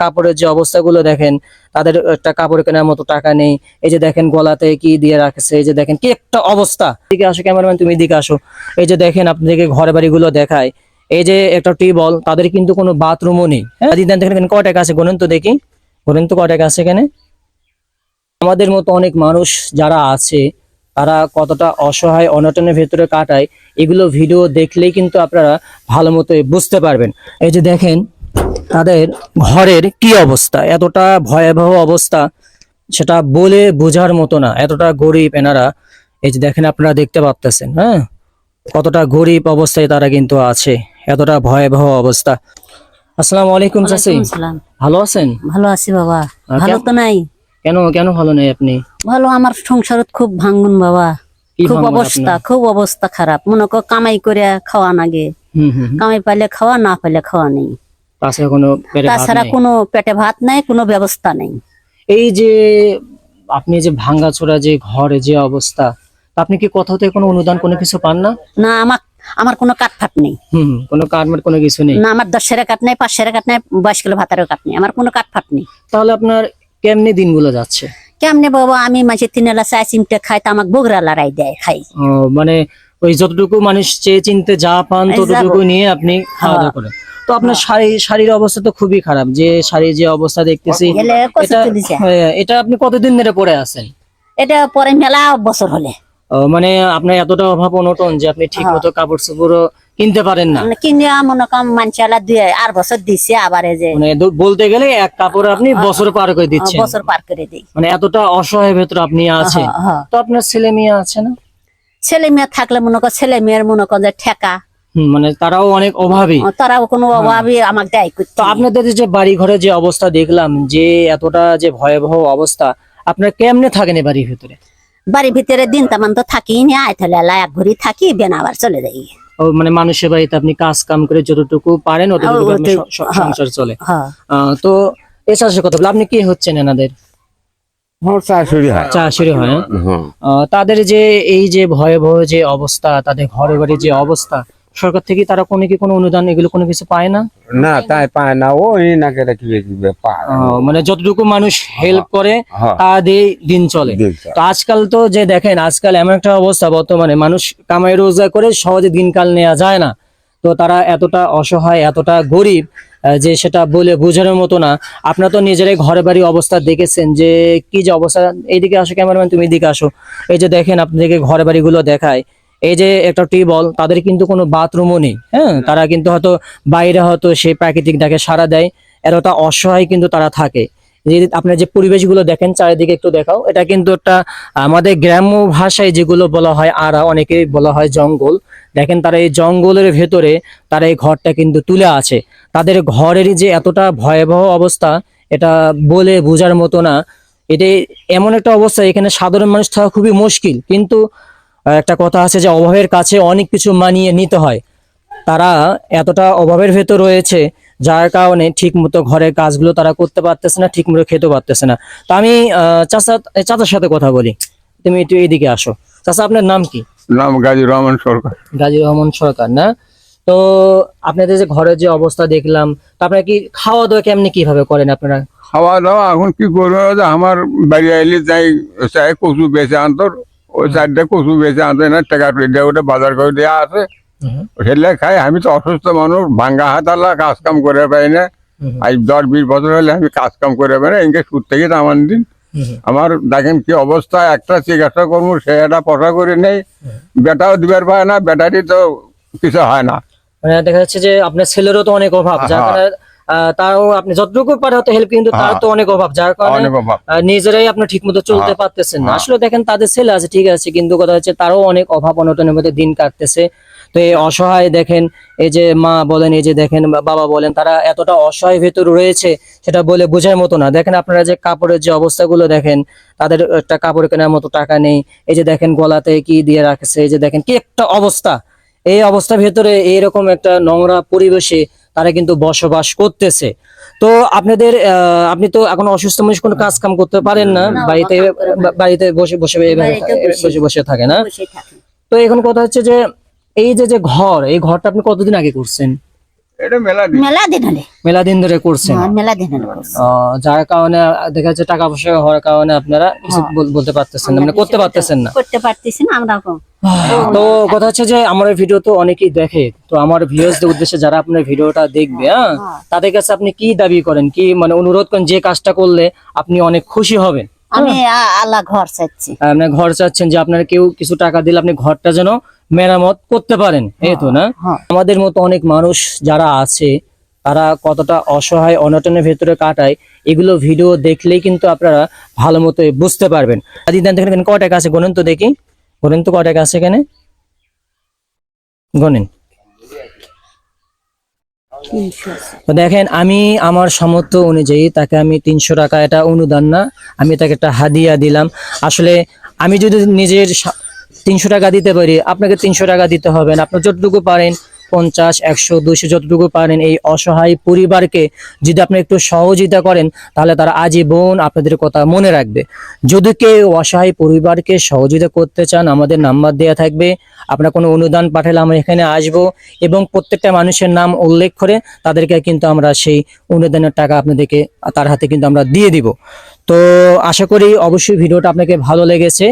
কাপড়ের যে অবস্থাগুলো দেখেন, তাদের একটা কাপড় কেনার মতো টাকা নেই। এই যে দেখেন গলাতে কি দিয়ে রাখছে, এই যে দেখেন কি একটা অবস্থা। দিকে আসো ক্যামেরাম্যান, তুমি দিকে আসো। এই যে দেখেন আপনাদেরকে ঘর বাড়িগুলো দেখায়। এই যে একটা টিউবওয়েল, তাদের কিন্তু কোনো বাথরুমও নেই। হ্যাঁ দেখেন কয় টাকা আছে গুনেন তো দেখি। গুনেন তো কয় টাকা আছে এখানে? আমাদের মতো অনেক মানুষ যারা আছে, তারা কতটা অসহায়, অনটনের ভেতরে কাটায়, এগুলো ভিডিও দেখলেই কিন্তু আপনারা ভালো মতো বুঝতে পারবেন। এই যে দেখেন তাদের ঘরের কি অবস্থা? এতটা ভয়াবহ অবস্থা সেটা বলে বোঝার মতো না। এতটা গরিব এনারা এই যে দেখেন আপনারা দেখতে পাচ্তেছেন হ্যাঁ? কতটা গরিব অবস্থায় তারা কিন্তু আছে এতটা ভয়াবহ অবস্থা। আসসালামু আলাইকুম চাচি। ভালো আছেন? ভালো আছি বাবা। ভালো তো নাই। কেন কেন ভালো নেই আপনি? ভালো আমার সংসারত খুব ভাঙ্গুন বাবা। খুব অবস্থা খুব অবস্থা খারাপ। মনে কর কামাই করে খাওয়া নাগে হুম হুম হুম। কামাই পাইলে খাওয়া না পাইলে খাওয়া নেই। তাছাড়া কোনো পেটে ভাত তাছাড়া নেই। কোনো পেটে ভাত নাই কোনো ব্যবস্থা নেই। এই যে আপনি যে ভাঙ্গাচোরা যে ঘরে যে অবস্থা তা আপনি কি কোথাও থেকে কোনো অনুদান কোনো কিছু পান না? না আমার আমার কোনো কাঠ ফাট নেই। হুম কোনো কার্ডমেট কোনো কিছু নেই? না আমার দশ সেরা কাঠ নেই পাঁচ সেরা কাঠ নেই বাইশ কিলো ভাতারও কাঠ নেই আমার কোনো কাঠ ফাট নেই। তাহলে আপনার কেমনি দিনগুলো যাচ্ছে? কেমনে বাবা আমি মাঝে তিন এলা চাই চিমটে খাই তো আমাকে বগরা লড়াই দেয় খাই। ও, মানে ওই যতটুকু মানুষ চেয়ে চিনতে যা পান ততটুকু নিয়ে আপনি খাওয়া দাওয়া করেন। তো আপনার শারীর শারীর অবস্থা তো খুবই খারাপ। যে শারীর যে অবস্থা দেখতেছি এটা। হ্যাঁ, এটা আপনি কতদিন ধরে পরে আছেন? এটা পরে মেলা বছর হলে। মানে আপনার এতটা অভাব অনটন যে আপনি ঠিক মতো কাপড় চোপড়ও কিনতে পারেন না। মানে কিনে মনে কম মানুষেলা দুই আর বছর দিছে আবার যে মানে বলতে গেলে এক কাপড় আপনি বছর পার করে দিচ্ছেন। বছর পার করে দিই। মানে এতটা অসহায় ভেতর আপনি আছেন। হ্যাঁ, হ্যাঁ। তো আপনার ছেলে মেয়ে আছে না? ছেলে মেয়ে থাকলে মনে কর ছেলে মেয়ের মনে কর যে ঠেকা। মানে তারাও অনেক অভাবী। তারাও কোনো অভাবই আমাকে দেয় তো আপনাদের যে বাড়ি ঘরে যে অবস্থা দেখলাম যে এতটা যে ভয়াবহ অবস্থা আপনার কেমনে থাকেন এই বাড়ির ভিতরে? বাড়ির ভিতরে দিন তেমন তো থাকি নি আয় তাহলে এক ঘুরি থাকি বেন আবার চলে যাই। ও মানে মানুষের বাড়িতে আপনি কাজ কাম করে যতটুকু পারেন হ্যাঁ। সংসার চলে। হ্যাঁ তো সাথে কথা বলে আপনি কি হচ্ছেন এনাদের? হয় হয়। হ্যাঁ? তাদের যে এই যে ভয়াবহ যে অবস্থা তাদের ঘরে বাড়ি যে অবস্থা সরকার থেকে তারা কোনো কি কোনো অনুদান এগুলো কোনো কিছু পায় না? না তাই পায় না। কি পায়। আহ, মানে যতটুকু মানুষ হেল্প করে। তা দিয়ে দিন চলে। তো আজকাল তো যে দেখেন আজকাল এমন একটা অবস্থা বর্তমানে মানুষ কামাই রোজগার করে সহজে দিনকাল নেওয়া যায় না। তো তারা এতটা অসহায় এতটা গরিব যে সেটা বলে বোঝানোর মতো না। আপনার তো নিজেরাই ঘরে বাড়ি অবস্থা দেখেছেন যে কি যে অবস্থা। এইদিকে আসো ক্যামেরাম্যান তুমি এদিকে আসো। এই যে দেখেন আপনাদেরকে ঘরে বাড়িগুলো দেখায়। এই যে একটা টিউবওয়েল তাদের কিন্তু কোনো বাথরুমও নেই হ্যাঁ? তারা কিন্তু হয়তো বাইরে হয়তো সেই প্রাকৃতিক ডাকে সারা দেয়। এতটা অসহায় কিন্তু তারা থাকে। যে আপনার যে পরিবেশগুলো দেখেন, চারিদিকে একটু দেখাও। এটা কিন্তু একটা, আমাদের গ্রাম্য ভাষায় যেগুলো বলা হয় আরা অনেকে বলা হয় জঙ্গল। দেখেন তারা এই জঙ্গলের ভেতরে তারা এই ঘরটা কিন্তু তুলে আছে। তাদের ঘরের যে এতটা ভয়াবহ অবস্থা, এটা বলে বোঝার মতো না। এটা এমন একটা অবস্থা, এখানে সাধারণ মানুষ থাকা খুবই মুশকিল। কিন্তু একটা কথা আছে যে অভাবের কাছে অনেক কিছু মানিয়ে নিতে হয়। তারা এতটা অভাবের ভেতর রয়েছে যার কারণে ঠিক মতো ঘরের কাজগুলো তারা করতে পারতেছে না ঠিক মতো খেতে পারতেছে না। তো আমি চাচা চাচার সাথে কথা বলি। তুমি একটু এইদিকে আসো। চাচা আপনার নাম কি? নাম গাজী রহমান সরকার। গাজী রহমান সরকার না? তো আপনাদের যে ঘরের যে অবস্থা দেখলাম তো আপনারা কি খাওয়া দাওয়া কেমনি কীভাবে করেন আপনারা? খাওয়া দাওয়া এখন কি করব? যে আমার বাড়ি আইলে যাই চাই কচু বেঁচে আনতো ওই চারটে কচু বেঁচে আনতো না টাকা ওটা বাজার করে দেওয়া আছে। সেলে খাই আমি তো অসুস্থ মানুষ ভাঙ্গা হাতালা কাজ কাম করে পাই না। আজ দশ বিশ বছর হলে আমি কাজ কাম করে পাই না ইনকে সুর থেকে আমার দিন। আমার দেখেন কি অবস্থা একটা চিকিৎসা কর্ম সে একটা পশা করে নেই। বেটাও দিবার পায় না ব্যাটারি তো কিছু হয় না। মানে দেখা যাচ্ছে যে আপনার ছেলেরও তো অনেক অভাব যার হ্যাঁ। কারণে আহ, তারও আপনি যতটুকু পারে হয়তো হেল্প কিন্তু তার হ্যাঁ। তো অনেক অভাব যার কারণে নিজেরাই আপনার ঠিক মতো চলতে হ্যাঁ। পারতেছেন না হ্যাঁ। আসলে দেখেন তাদের ছেলে আছে ঠিক আছে কিন্তু কথা হচ্ছে তারও অনেক অভাব অনটনের মধ্যে দিন কাটতেছে তো এই অসহায় দেখেন এই যে মা বলেন এই যে দেখেন বাবা বলেন তারা এতটা অসহায় ভেতর রয়েছে সেটা বলে বোঝার মতো না দেখেন আপনারা যে কাপড়ের যে অবস্থাগুলো দেখেন তাদের একটা কাপড় কেনার মতো টাকা নেই এই যে দেখেন গলাতে কি দিয়ে রাখছে এই যে দেখেন কি একটা অবস্থা এই অবস্থার ভেতরে এইরকম একটা নোংরা পরিবেশে তারা কিন্তু বসবাস করতেছে। তো আপনাদের আহ, আপনি তো এখন অসুস্থ মানুষ কোনো কাজ কাম করতে পারেন না? বাড়িতে বাড়িতে বসে বসে। বসে বসে থাকে না? তো এখন কথা হচ্ছে যে এই যে যে ঘর এই ঘরটা আপনি কতদিন আগে করছেন? এটা মেলা দিন। মেলা দিন হলে। মেলা দিন ধরে করছেন? হ্যাঁ, মেলা দিন হলে করছি। যার কারণে দেখা যাচ্ছে টাকা পয়সা হওয়ার কারণে আপনারা কিছু বল- বলতে পারতেছেন না মানে করতে পারতেছেন না। করতে পারতেছি না আমরা এখন। তো কথা হচ্ছে যে আমার এই ভিডিও তো অনেকেই দেখে তো আমার ভিউয়ার্সদের উদ্দেশ্যে যারা আপনার ভিডিওটা দেখবে হ্যাঁ তাদের কাছে আপনি কি দাবি করেন? কি মানে অনুরোধ করেন যে কাজটা করলে আপনি অনেক খুশি হবেন? আমি আ- আল্লাহ ঘর চাচ্ছি। আপনার ঘর চাচ্ছেন যে আপনার কেউ কিছু টাকা দিলে আপনি ঘরটা যেন মেরামত করতে পারেন এই তো না? হ্যাঁ। আমাদের মতো অনেক মানুষ যারা আছে তারা কতটা অসহায় অনটনের ভেতরে কাটায় এগুলো ভিডিও দেখলেই কিন্তু আপনারা ভালো মতো বুঝতে পারবেন। আদি দেন দেখেন কয় টাকা আছে? গণেন তো দেখি। গণেন তো কয় টাকা আছে এখানে? গণেন। দেখেন আমি আমার সামর্থ্য অনুযায়ী তাকে আমি তিনশো টাকা এটা অনুদান না আমি তাকে একটা হাদিয়া দিলাম। আসলে আমি যদি নিজের তিনশো টাকা দিতে পারি। আপনাকে তিনশো টাকা দিতে হবে না। আপনি যতটুকু পারেন, পঞ্চাশ, একশো দুশো যতটুকু পারেন এই অসহায় পরিবারকে যদি আপনি একটু সহযোগিতা করেন, তাহলে তারা আজীবন আপনাদের কথা মনে রাখবে। যদি কেউ অসহায় পরিবারকে সহযোগিতা করতে চান, আমাদের নাম্বার দেওয়া থাকবে। আপনার কোনো অনুদান পাঠালে আমরা এখানে আসব এবং প্রত্যেকটা মানুষের নাম উল্লেখ করে তাদেরকে কিন্তু আমরা সেই অনুদানের টাকা আপনাদেরকে তার হাতে কিন্তু আমরা দিয়ে দিব। তো আশা করি অবশ্যই ভিডিওটা আপনাকে ভালো লেগেছে।